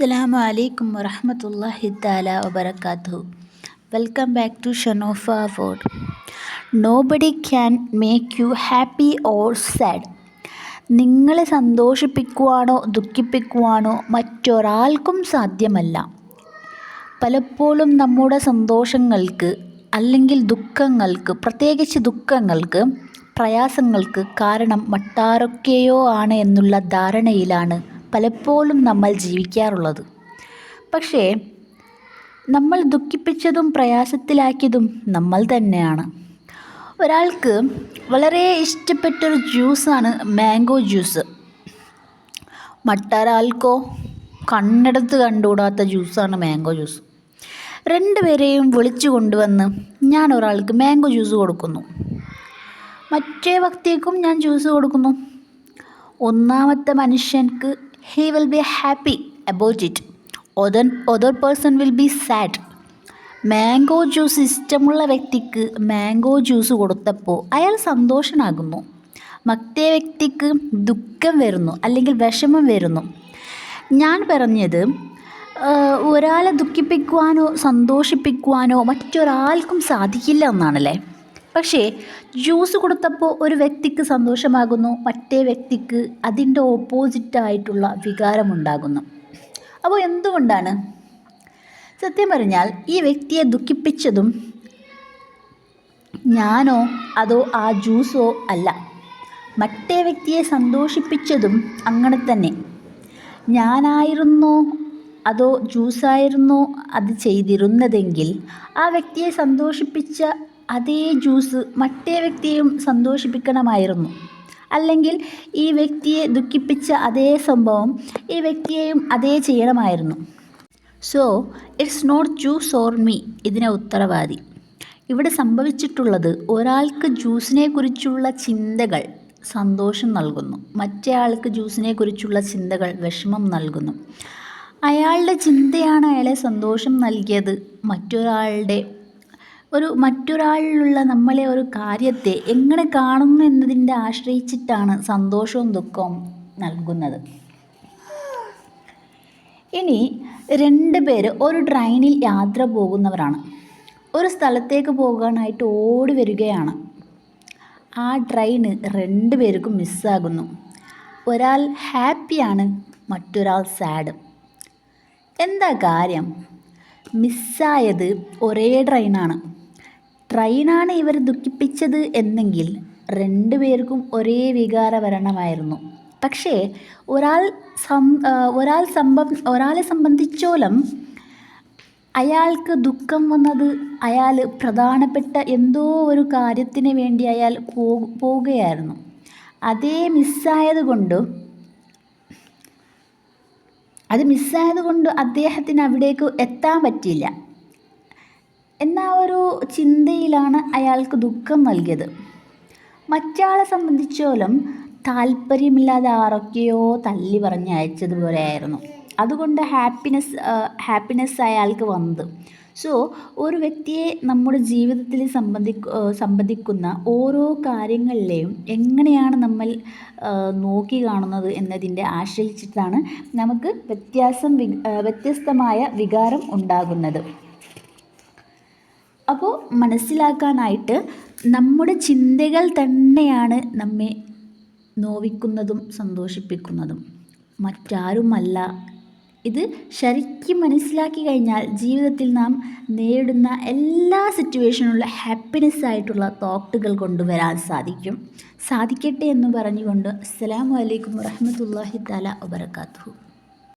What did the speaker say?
അസ്സലാമു അലൈക്കും വറഹമത്തല്ലാഹി താല വബർക്കാത്തു welcome back to Shanofa award nobody can make you happy or sad നിങ്ങളെ സന്തോഷിപ്പിക്കുവാനോ ദുഃഖിപ്പിക്കുവാനോ മറ്റൊരാൾക്കും സാധ്യമല്ല. പലപ്പോഴും നമ്മുടെ സന്തോഷങ്ങൾക്ക് അല്ലെങ്കിൽ ദുഃഖങ്ങൾക്ക് പ്രത്യേകിച്ച് ദുഃഖങ്ങൾക്ക് പ്രയാസങ്ങൾക്ക് കാരണം മറ്റാരൊക്കെയോ ആണ് എന്നുള്ള ധാരണയിലാണ് പലപ്പോഴും നമ്മൾ ജീവിക്കാറുള്ളത്. പക്ഷേ നമ്മൾ ദുഃഖിപ്പിച്ചതും പ്രയാസത്തിലാക്കിയതും നമ്മൾ തന്നെയാണ്. ഒരാൾക്ക് വളരെ ഇഷ്ടപ്പെട്ടൊരു ജ്യൂസാണ് മാംഗോ ജ്യൂസ്. മറ്റൊരാൾക്കോ കണ്ണെടുത്ത് കണ്ടുകൂടാത്ത ജ്യൂസാണ് മാംഗോ ജ്യൂസ്. രണ്ടുപേരെയും വിളിച്ചു കൊണ്ടുവന്ന് ഞാൻ ഒരാൾക്ക് മാംഗോ ജ്യൂസ് കൊടുക്കുന്നു. മറ്റേ വ്യക്തിക്കും ഞാൻ ജ്യൂസ് കൊടുക്കുന്നു. ഒന്നാമത്തെ മനുഷ്യൻക്ക് he will be happy about it other, other person will be sad mango juice ഇഷ്ടമുള്ള വ്യക്തിക്ക് മാംഗോ ജ്യൂസ് കൊടുത്തപ്പോൾ അയാൾ സന്തോഷനാകുന്നു. മറ്റേ വ്യക്തിക്ക് ദുഃഖം വരുന്നു അല്ലെങ്കിൽ വിഷമം വരുന്നു. ഞാൻ പറഞ്ഞത് ഒരാളെ ദുഃഖിപ്പിക്കുവാനോ സന്തോഷിപ്പിക്കുവാനോ മറ്റൊരാൾക്കും സാധിക്കില്ല എന്നാണല്ലേ? പക്ഷേ ജ്യൂസ് കൊടുത്തപ്പോൾ ഒരു വ്യക്തിക്ക് സന്തോഷമാകുന്നു മറ്റേ വ്യക്തിക്ക് അതിന്റെ ഓപ്പോസിറ്റായിട്ടുള്ള വികാരമുണ്ടാകുന്നു. അപ്പോൾ എന്തുകൊണ്ടാണ്? സത്യം പറഞ്ഞാൽ ഈ വ്യക്തിയെ ദുഃഖിപ്പിച്ചതും ഞാനോ അതോ ആ ജ്യൂസോ അല്ല. മറ്റേ വ്യക്തിയെ സന്തോഷിപ്പിച്ചതും അങ്ങനെ തന്നെ. ഞാനായിരുന്നോ അതോ ജ്യൂസായിരുന്നോ അത് ചെയ്തിരുന്നതെങ്കിൽ ആ വ്യക്തിയെ സന്തോഷിപ്പിച്ച അതേ ജ്യൂസ് മറ്റേ വ്യക്തിയെയും സന്തോഷിപ്പിക്കണമായിരുന്നു. അല്ലെങ്കിൽ ഈ വ്യക്തിയെ ദുഃഖിപ്പിച്ച അതേ സംഭവം ഈ വ്യക്തിയെയും അതേ ചെയ്യണമായിരുന്നു. So it's not juice or me ഇതിനെ ഉത്തരവാദി. ഇവിടെ സംഭവിച്ചിട്ടുള്ളത് ഒരാൾക്ക് ജ്യൂസിനെ കുറിച്ചുള്ള ചിന്തകൾ സന്തോഷം നൽകുന്നു. മറ്റേ ആൾക്ക് ജ്യൂസിനെ കുറിച്ചുള്ള ചിന്തകൾ വിഷമം നൽകുന്നു. അയാളുടെ ചിന്തയാണ് അയാളെ സന്തോഷം നൽകിയത്. മറ്റൊരാളുടെ ഒരു മറ്റൊരാളിലുള്ള നമ്മളെ ഒരു കാര്യത്തെ എങ്ങനെ കാണുന്നു എന്നതിന്റെ ആശ്രയിച്ചിട്ടാണ് സന്തോഷവും ദുഃഖവും നൽകുന്നത്. ഇനി രണ്ട് പേര് ഒരു ട്രെയിനിൽ യാത്ര പോകുന്നവരാണ്. ഒരു സ്ഥലത്തേക്ക് പോകാനായിട്ട് ഓടി വരികയാണ്. ആ ട്രെയിന് രണ്ട് പേർക്കും മിസ്സാകുന്നു. ഒരാൾ ഹാപ്പിയാണ് മറ്റൊരാൾ സാഡ്. എന്താ കാര്യം? മിസ്സായത് ഒരേ ട്രെയിനാണ്. ട്രെയിനാണ് ഇവർ ദുഃഖിപ്പിച്ചത് എന്നെങ്കിൽ രണ്ടുപേർക്കും ഒരേ വികാരഭരണമായിരുന്നു പക്ഷേ ഒരാൾ സം ഒരാൾ സംഭവ ഒരാളെ സംബന്ധിച്ചോളം അയാൾക്ക് ദുഃഖം വന്നത് അയാൾ പ്രധാനപ്പെട്ട എന്തോ ഒരു കാര്യത്തിന് വേണ്ടി അയാൾ പോവുകയായിരുന്നു. അതേ മിസ്സായതുകൊണ്ട് അത് മിസ്സായതുകൊണ്ട് അദ്ദേഹത്തിന് അവിടേക്ക് എത്താൻ പറ്റില്ല എന്ന ഒരു ചിന്തയിലാണ് അയാൾക്ക് ദുഃഖം നൽകിയത്. മറ്റാളെ സംബന്ധിച്ചോളം താല്പര്യമില്ലാതെ ആരൊക്കെയോ തല്ലി പറഞ്ഞ് അയച്ചതുപോലെയായിരുന്നു അതുകൊണ്ട് ഹാപ്പിനെസ് ഹാപ്പിനെസ് അയാൾക്ക് വന്നത്. സോ ഒരു വ്യക്തിയെ നമ്മുടെ ജീവിതത്തിൽ സംബന്ധി സംബന്ധിക്കുന്ന ഓരോ കാര്യങ്ങളിലെയും എങ്ങനെയാണ് നമ്മൾ നോക്കി കാണുന്നത് എന്നതിന്റെ ആശ്രയിച്ചിട്ടാണ് നമുക്ക് വ്യത്യാസം വ്യത്യസ്തമായ വികാരം ഉണ്ടാകുന്നത്. അപ്പോൾ മനസ്സിലാക്കാനായിട്ട് നമ്മുടെ ചിന്തകൾ തന്നെയാണ് നമ്മെ നോവിക്കുന്നതും സന്തോഷിപ്പിക്കുന്നതും. മറ്റാരുമല്ല. ഇത് ശരിക്കും മനസ്സിലാക്കി കഴിഞ്ഞാൽ ജീവിതത്തിൽ നാം നേരിടുന്ന എല്ലാ സിറ്റുവേഷനുള്ള ഹാപ്പിനെസ് ആയിട്ടുള്ള തോട്ടുകൾ കൊണ്ടുവരാൻ സാധിക്കും. സാധിക്കട്ടെ എന്ന് പറഞ്ഞുകൊണ്ട് അസ്സലാമു അലൈക്കും വറഹമത്തല്ലാഹി താല വബർക്കാത്തു